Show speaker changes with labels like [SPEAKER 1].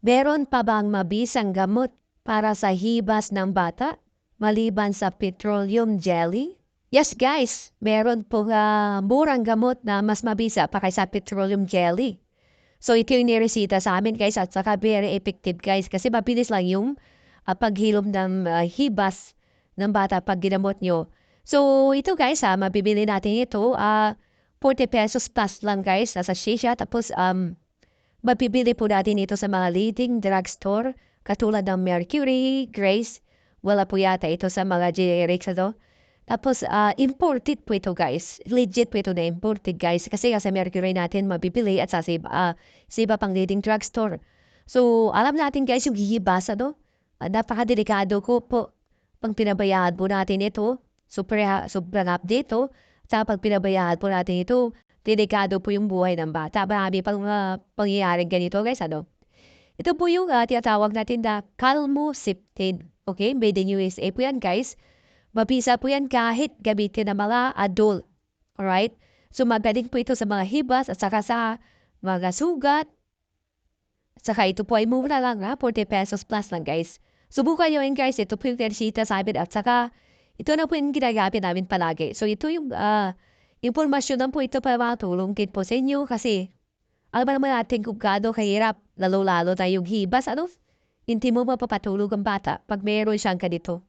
[SPEAKER 1] Meron pa bang mabisang gamot para sa hibas ng bata maliban sa petroleum jelly? Yes guys, meron po uh, murang gamot na mas mabisa pa kaysa petroleum jelly. So ito yung niresita sa amin guys at saka very effective guys kasi mabilis lang yung uh, paghilom ng uh, hibas ng bata pag ginamot nyo. So ito guys ha, mabibili natin ito. Uh, 40 pesos plus lang guys, nasa shisha. Tapos um, mabibili po natin ito sa mga leading drugstore katulad ng Mercury, Grace. Wala po yata ito sa mga generics ano. Tapos, uh, imported po ito, guys. Legit po ito na imported, guys. Kasi sa Mercury natin mabibili at sa iba, uh, sa iba pang leading drugstore. So, alam natin, guys, yung hihibasa, no? Uh, napakadelikado ko po. Pang pinabayaan po natin ito, super, sobrang update, to. Sa pag pinabayaan po natin ito, delikado po yung buhay ng bata. Marami pang uh, pangyayaring ganito, guys, ano? Ito po yung uh, tinatawag natin na calmosiptin. Okay? Made in USA po yan, guys. Mabisa po yan kahit gamitin ng mga adult. Alright? So magaling po ito sa mga hibas at saka sa mga sugat. At saka ito po ay mura lang ha, 40 pesos plus lang guys. Subukan nyo yun guys, ito po yung resita sa amin at saka ito na po yung ginagamit namin palagi. So ito yung uh, impormasyon po ito para makatulong din po sa inyo kasi alam naman natin kung gaano kahirap, lalo-lalo na yung hibas, ano? Hindi mo mapapatulog ang bata pag mayroon siyang ganito.